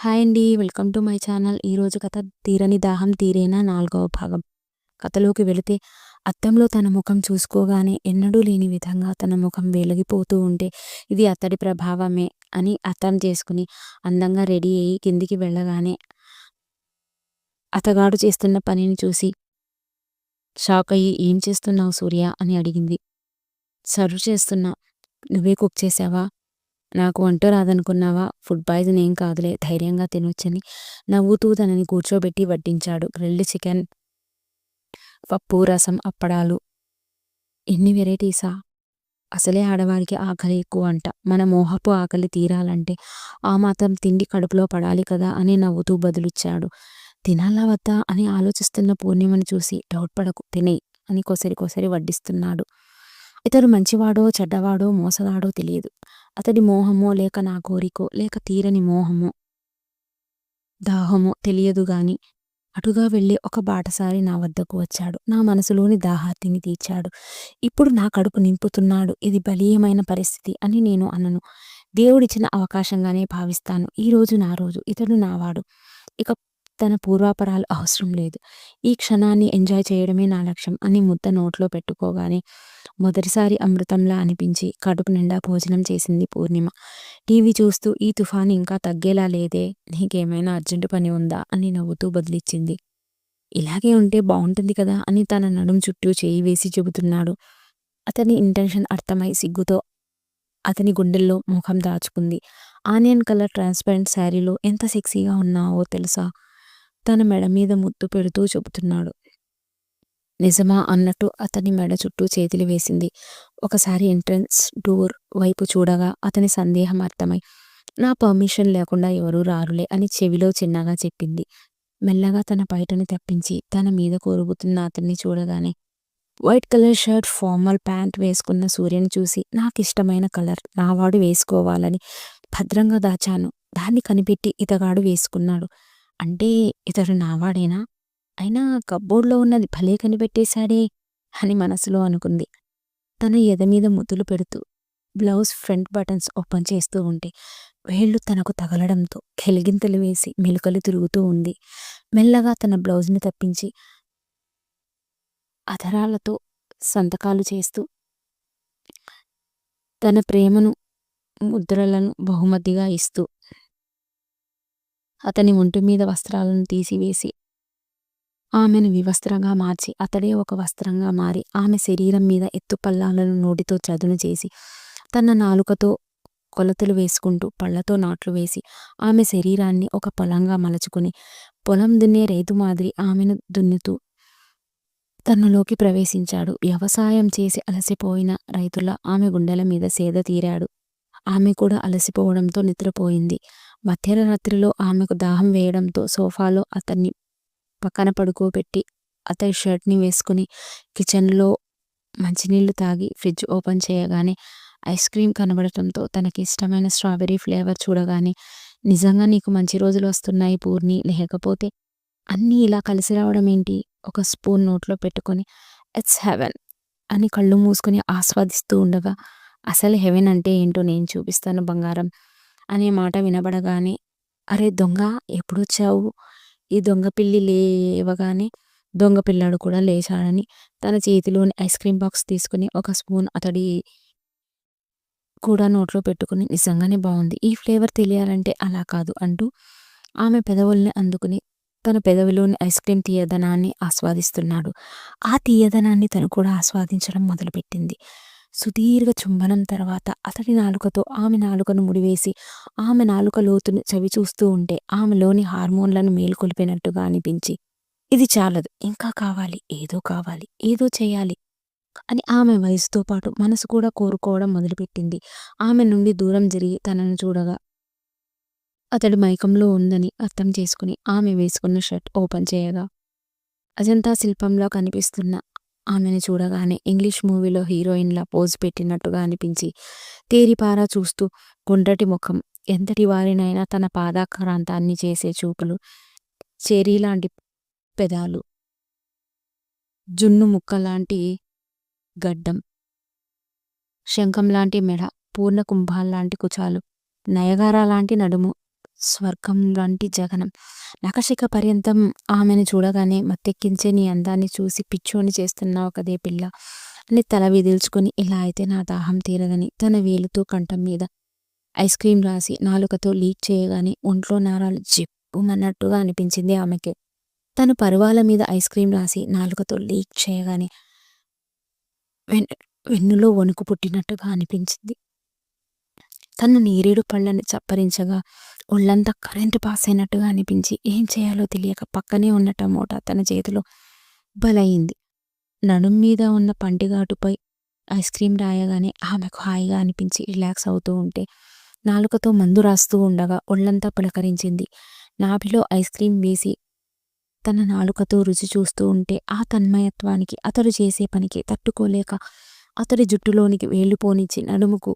Hi అండి welcome to my channel. ఈరోజు కథ తీరని దాహం తీరేనా నాలుగవ భాగం. కథలోకి వెళితే అద్దంలో తన ముఖం చూసుకోగానే ఎన్నడూ లేని విధంగా తన ముఖం వెలిగిపోతూ ఉంటే ఇది అతడి ప్రభావమే అని అర్థం చేసుకుని అందంగా రెడీ అయ్యి కిందికి వెళ్ళగానే అతగాడు చేస్తున్న పనిని చూసి షాక్ అయ్యి ఏం చేస్తున్నావు సూర్య? అని అడిగింది. సర్వ్ చేస్తున్నా. నువ్వే కుక్ చేసావా? నాకు వంట రాదనుకున్నావా? ఫుడ్ పాయిజన్ ఏం కాదులే ధైర్యంగా తినొచ్చని నవ్వుతూ తనని కూర్చోబెట్టి వడ్డించాడు. గ్రిల్డ్ చికెన్ పప్పు రసం అప్పడాలు. ఎన్ని వెరైటీసా? అసలే ఆడవారికి ఆకలి ఎక్కువ అంట మన మోహపు ఆకలి తీరాలంటే ఆ మాత్రం తిండి కడుపులో పడాలి కదా అని నవ్వుతూ బదులిచ్చాడు. తినాలా వద్దా అని ఆలోచిస్తున్న పూర్ణిమని చూసి డౌట్ పడకు తినేయి అని కొసరి కొసరి వడ్డిస్తున్నాడు. ఇతడు మంచివాడో చెడ్డవాడో మోసగాడో తెలియదు. అతడి మోహమో లేక నా కోరికో లేక తీరని మోహమో దాహమో తెలియదుగాని అటుగా వెళ్ళి ఒక బాటసారి నా వద్దకు వచ్చాడు. నా మనసులోని దాహార్తిని తీర్చాడు. ఇప్పుడు నా కడుపు నింపుతున్నాడు. ఇది బలీయమైన పరిస్థితి అని నేను అనను. దేవుడిచ్చిన అవకాశంగానే భావిస్తాను. ఈ రోజు నా రోజు. ఇతడు నావాడు. ఇక తన పూర్వాపరాలు అవసరం లేదు. ఈ క్షణాన్ని ఎంజాయ్ చేయడమే నా లక్ష్యం అని ముద్ద నోట్లో పెట్టుకోగానే మొదటిసారి అమృతంలా అనిపించి కడుపు నిండా భోజనం చేసింది పూర్ణిమ. టీవీ చూస్తూ ఈ తుఫాను ఇంకా తగ్గేలా లేదే నీకేమైనా అర్జెంటు పని ఉందా అని నవ్వుతూ బదిలిచ్చింది. ఇలాగే ఉంటే బాగుంటుంది కదా అని తన నడుం చుట్టూ చేయి వేసి చెబుతున్నాడు. అతని ఇంటెన్షన్ అర్థమై సిగ్గుతో అతని గుండెల్లో ముఖం దాచుకుంది. ఆనియన్ కలర్ ట్రాన్స్పరెంట్ శారీలో ఎంత సెక్సీగా ఉన్నావో తెలుసా? తన మెడ మీద ముద్దు పెడుతూ చెబుతున్నాడు. నిజమా అన్నట్టు అతని మెడ చుట్టూ చేతులు వేసింది. ఒకసారి ఎంట్రన్స్ డోర్ వైపు చూడగా అతని సందేహం అర్థమై నా పర్మిషన్ లేకుండా ఎవరూ రారులే అని చెవిలో చిన్నగా చెప్పింది. మెల్లగా తన బయటని తప్పించి తన మీద కోరుగుతున్న అతన్ని చూడగానే white colour shirt formal pant వేసుకున్న సూర్యని చూసి నాకు ఇష్టమైన కలర్ నావాడు వేసుకోవాలని భద్రంగా దాచాను. దాన్ని కనిపెట్టి ఇతగాడు వేసుకున్నాడు. అంటే ఇతడు నావాడేనా? అయినా కబ్బోర్డ్లో ఉన్నది భలే కనిపెట్టేశాడే అని మనసులో అనుకుంది. తన ఎద మీద ముద్దులు పెడుతూ బ్లౌజ్ ఫ్రంట్ బటన్స్ ఓపెన్ చేస్తూ ఉంటే వేళ్ళు తనకు తగలడంతో కెలిగింతలు వేసి మెలుకలు తిరుగుతూ ఉంది. మెల్లగా తన బ్లౌజ్ని తప్పించి అధరాలతో సంతకాలు చేస్తూ తన ప్రేమను ముద్రలను బహుమతిగా ఇస్తూ అతని ఒంటి మీద వస్త్రాలను తీసివేసి ఆమెను వివస్త్రంగా మార్చి అతడే ఒక వస్త్రంగా మారి ఆమె శరీరం మీద ఎత్తుపల్లాలను నోటితో చదును చేసి తన నాలుకతో కొలతలు వేసుకుంటూ పళ్ళతో నాట్లు వేసి ఆమె శరీరాన్ని ఒక పొలంగా మలచుకుని పొలం దున్నే రైతు మాదిరి ఆమెను దున్నుతూ తనలోకి ప్రవేశించాడు. వ్యవసాయం చేసి అలసిపోయిన రైతుల ఆమె గుండెల మీద సేద తీరాడు. ఆమె కూడా అలసిపోవడంతో నిద్రపోయింది. మధ్యరాత్రిలో ఆమెకు దాహం వేయడంతో సోఫాలో అతన్ని పక్కన పడుకోబెట్టి అతని షర్ట్ని వేసుకుని కిచెన్లో మంచినీళ్ళు తాగి ఫ్రిడ్జ్ ఓపెన్ చేయగానే ఐస్ క్రీమ్ కనబడటంతో తనకి ఇష్టమైన స్ట్రాబెర్రీ ఫ్లేవర్ చూడగానే నిజంగా నీకు మంచి రోజులు వస్తున్నాయి పూర్ణి లేకపోతే అన్నీ ఇలా కలిసి రావడం ఏంటి? ఒక స్పూన్ నోట్లో పెట్టుకొని ఇట్స్ హెవెన్ అని కళ్ళు మూసుకొని ఆస్వాదిస్తూ ఉండగా అసలు హెవెన్ అంటే ఏంటో నేను చూపిస్తాను బంగారం అనే మాట వినబడగానే అరే దొంగ ఎప్పుడొచ్చావు? ఈ దొంగ పిల్లి లేవగానే దొంగ పిల్లాడు కూడా లేచాడని తన చేతిలోని ఐస్ క్రీమ్ బాక్స్ తీసుకుని ఒక స్పూన్ అతడి కూడా నోట్లో పెట్టుకుని నిజంగానే బాగుంది ఈ ఫ్లేవర్ తెలియాలంటే అలా కాదు అంటూ ఆమె పెదవుల్ని అందుకుని తన పెదవిలోని ఐస్ క్రీమ్ తీయదనాన్ని ఆస్వాదిస్తున్నాడు. ఆ తీయదనాన్ని తను కూడా ఆస్వాదించడం మొదలుపెట్టింది. సుదీర్ఘ చుంబనం తర్వాత అతడి నాలుకతో ఆమె నాలుకను ముడివేసి ఆమె నాలుక లోతును చవి చూస్తూ ఉంటే ఆమెలోని హార్మోన్లను మేలుకొల్పినట్టుగా అనిపించి ఇది చాలదు ఇంకా కావాలి ఏదో కావాలి ఏదో చేయాలి అని ఆమె వయసుతో పాటు మనసు కూడా కోరుకోవడం మొదలుపెట్టింది. ఆమె నుండి దూరం జరిగి తనను చూడగా అతడి మైకంలో ఉందని అర్థం చేసుకుని ఆమె వేసుకున్న షర్ట్ ఓపెన్ చేయగా అజంతా శిల్పంలో కనిపిస్తున్న ఆమెను చూడగానే ఇంగ్లీష్ మూవీలో హీరోయిన్లా పోజ్ పెట్టినట్టుగా అనిపించి తేరిపారా చూస్తూ గుండ్రటి ముఖం. ఎంతటి వారినైనా తన పాదాక్రాంతాన్ని చేసే చూపులు చెరీలాంటి పెదాలు జున్ను ముక్కలాంటి గడ్డం శంఖం లాంటి మెడ పూర్ణ కుంభాల్లాంటి కుచాలు నయగారా లాంటి నడుము స్వర్గం లాంటి జగనం. నఖశిఖ పర్యంతం ఆమెను చూడగానే మత్తెక్కించే నీ అందాన్ని చూసి పిచ్చోని చేస్తున్నావు కదే పిల్ల అని తల విదిల్చుకొని ఇలా అయితే నా దాహం తీరదని తన వేలుతో కంఠం మీద ఐస్ క్రీం రాసి నాలుకతో లీక్ చేయగానే ఒంట్లో నారాలు జిప్పుమన్నట్టుగా అనిపించింది ఆమెకి. తను పరువాల మీద ఐస్ క్రీం రాసి నాలుకతో లీక్ చేయగానే వెన్ వెన్నులో వణుకు పుట్టినట్టుగా అనిపించింది. తను నేరేడు పళ్ళని చప్పరించగా ఒళ్ళంతా కరెంటు పాస్ అయినట్టుగా అనిపించి ఏం చేయాలో తెలియక పక్కనే ఉన్న టమోటా తన చేతిలో బలయింది. నడుం మీద ఉన్న పంటిఘాటుపై ఐస్ క్రీం రాయగానే ఆమెకు హాయిగా అనిపించి రిలాక్స్ అవుతూ ఉంటే నాలుకతో మందు రాస్తూ ఉండగా ఒళ్ళంతా పులకరించింది. నాభిలో ఐస్ క్రీం వేసి తన నాలుకతో రుచి చూస్తూ ఉంటే ఆ తన్మయత్వానికి అతడు చేసే పనికి తట్టుకోలేక అతడి జుట్టులోనికి వేళ్ళు పోనిచ్చి నడుముకు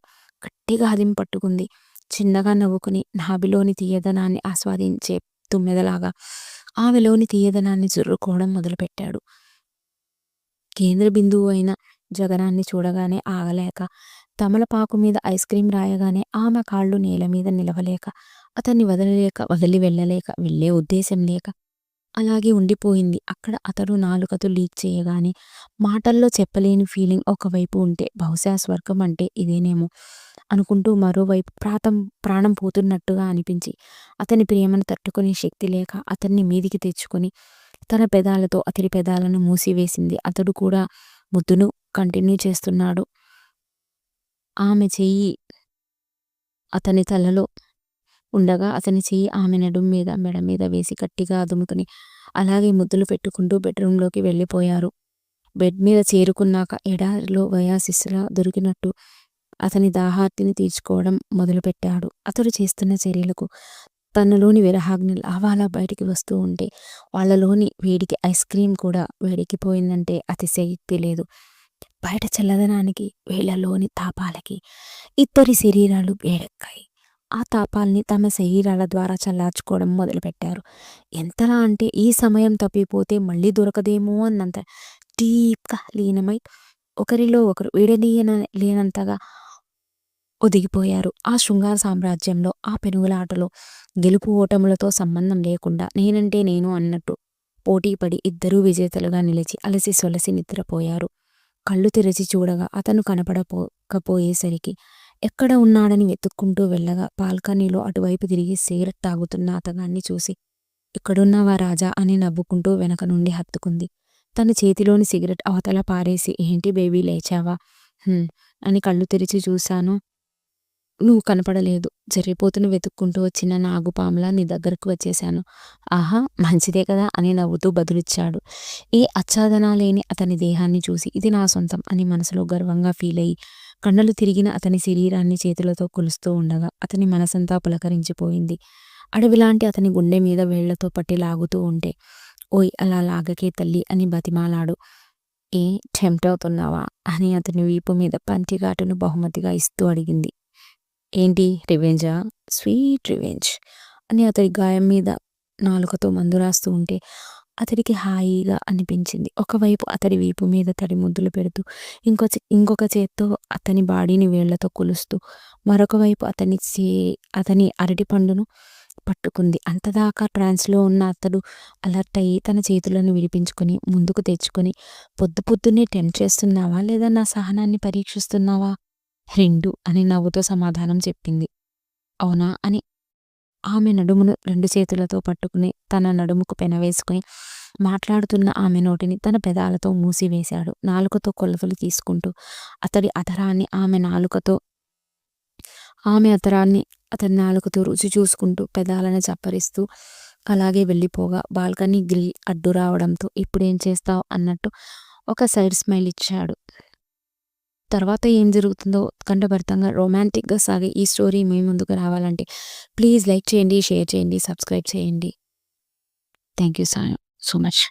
గట్టిగా హదిం పట్టుకుంది. చిన్నగా నవ్వుకుని నాభిలోని తీయదనాన్ని ఆస్వాదించే తుమ్మెదలాగా ఆమెలోని తీయదనాన్ని జుర్రుకోవడం మొదలుపెట్టాడు. కేంద్ర బిందువు అయిన జగనాన్ని చూడగానే ఆగలేక తమలపాకు మీద ఐస్ క్రీం రాయగానే ఆమె కాళ్ళు నేల మీద నిలవలేక అతన్ని వదలలేక వదిలి వెళ్ళలేక వెళ్ళే ఉద్దేశం లేక అలాగే ఉండిపోయింది. అక్కడ అతడు నాలుకతో లీక్ చేయగానే మాటల్లో చెప్పలేని ఫీలింగ్ ఒకవైపు ఉంటే బహుశా స్వర్గం అంటే ఇదేనేమో అనుకుంటూ మరోవైపు ప్రాతం ప్రాణం పోతున్నట్టుగా అనిపించి అతని ప్రేమను తట్టుకునే శక్తి లేక అతన్ని మీదికి తెచ్చుకొని తన పెదాలతో అతడి పెదాలను మూసివేసింది. అతడు కూడా ముద్దును కంటిన్యూ చేస్తున్నాడు. ఆమె చెయ్యి అతని తలలో ఉండగా అతని చెయ్యి ఆమె నడుం మీద మెడ మీద వేసి గట్టిగా అదుముకుని అలాగే ముద్దులు పెట్టుకుంటూ బెడ్రూంలోకి వెళ్ళిపోయారు. బెడ్ మీద చేరుకున్నాక ఎడారిలో వయాసిస్లా దొరికినట్టు అతని దాహార్తిని తీర్చుకోవడం మొదలుపెట్టాడు. అతడు చేస్తున్న చర్యలకు తనలోని విరహాగ్ని ఆవాలా బయటికి వస్తూ ఉంటే వాళ్ళలోని వేడికి ఐస్ క్రీమ్ కూడా వేడెక్కిపోయిందంటే అతిశయోక్తి లేదు. బయట చల్లదనానికి వీళ్ళలోని తాపాలకి ఇద్దరి శరీరాలు వేడెక్కాయి. ఆ తాపాల్ని తమ శరీరాల ద్వారా చల్లార్చుకోవడం మొదలుపెట్టారు. ఎంతలా అంటే ఈ సమయం తప్పిపోతే మళ్ళీ దొరకదేమో అన్నంత డీప్గా లీనమై ఒకరిలో ఒకరు విడదీయన లేనంతగా ఒదిగిపోయారు. ఆ శృంగార సామ్రాజ్యంలో ఆ పెనుగులాటలో గెలుపు ఓటములతో సంబంధం లేకుండా నేనంటే నేను అన్నట్టు పోటీపడి ఇద్దరూ విజేతలుగా నిలిచి అలసి సొలసి నిద్రపోయారు. కళ్ళు తెరిచి చూడగా అతను కనపడపోకపోయేసరికి ఎక్కడ ఉన్నాడని వెతుక్కుంటూ వెళ్ళగా బాల్కనీలో అటువైపు తిరిగి సిగరెట్ తాగుతున్న అతగాన్ని చూసి ఇక్కడున్నావా రాజా అని నవ్వుకుంటూ వెనక నుండి హత్తుకుంది. తన చేతిలోని సిగరెట్ అవతల పారేసి ఏంటి బేబీ లేచావా అని కళ్ళు తెరిచి చూశాను. నువ్వు కనపడలేదు. జరిపోతును వెతుక్కుంటూ వచ్చిన నాగుపాములా నీ దగ్గరకు వచ్చేశాను. ఆహా! మంచిదే కదా అని నవ్వుతూ బదులిచ్చాడు. ఏ అచ్చాదనాలేని అతని దేహాన్ని చూసి ఇది నా సొంతం అని మనసులో గర్వంగా ఫీల్ అయ్యి కన్నులు తిరిగిన అతని శరీరాన్ని చేతులతో కొలుస్తూ ఉండగా అతని మనసంతా పులకరించిపోయింది. అడవిలాంటి అతని గుండె మీద వేళ్ళతో పట్టి లాగుతూ ఉంటే ఓయ్ అలా లాగకే తల్లి అని బతిమాలాడు. ఏ టెంప్ట్ అవుతున్నావా అని అతని వీపు మీద పంటిఘాటును బహుమతిగా ఇస్తూ అడిగింది. ఏంటి రివెంజా స్వీట్ రివెంజ్ అని అతడి గాయం మీద నాలుకతో మందు రాస్తూ ఉంటే అతడికి హాయిగా అనిపించింది. ఒకవైపు అతడి వీపు మీద తడి ముద్దులు పెడుతూ ఇంకో ఇంకొక చేత్తో అతని బాడీని వేళ్ళతో కొలుస్తూ మరొక వైపు అతని చే అతని అరటిపండును పట్టుకుంది. అంతదాకా ట్రాన్స్లో ఉన్న అతడు అలర్ట్ అయ్యి తన చేతులను విడిపించుకొని ముందుకు తెచ్చుకొని పొద్దు పొద్దున్నే టెంప్ట్ చేస్తున్నావా లేదా నా సహనాన్ని పరీక్షిస్తున్నావా రెండు అని నవ్వుతో సమాధానం చెప్పింది. అవునా అని ఆమె నడుమును రెండు చేతులతో పట్టుకుని తన నడుముకు పెనవేసుకుని మాట్లాడుతున్న ఆమె నోటిని తన పెదాలతో మూసివేశాడు. నాలుకతో కొలతలు తీసుకుంటూ అతడి అధరాన్ని ఆమె నాలుకతో ఆమె అతరాన్ని అతని నాలుకతో రుచి చూసుకుంటూ పెదాలను చప్పరిస్తూ అలాగే వెళ్ళిపోగా బాల్కనీ గ్రిల్ అడ్డు రావడంతో ఇప్పుడేం చేస్తావు అన్నట్టు ఒక సైడ్ స్మైల్ ఇచ్చాడు. తర్వాత ఏం జరుగుతుందో ఉత్కంఠభరితంగా రొమాంటిక్గా సాగే ఈ స్టోరీ మీ ముందుకు రావాలంటే ప్లీజ్ లైక్ చేయండి షేర్ చేయండి సబ్స్క్రైబ్ చేయండి. Thank you so much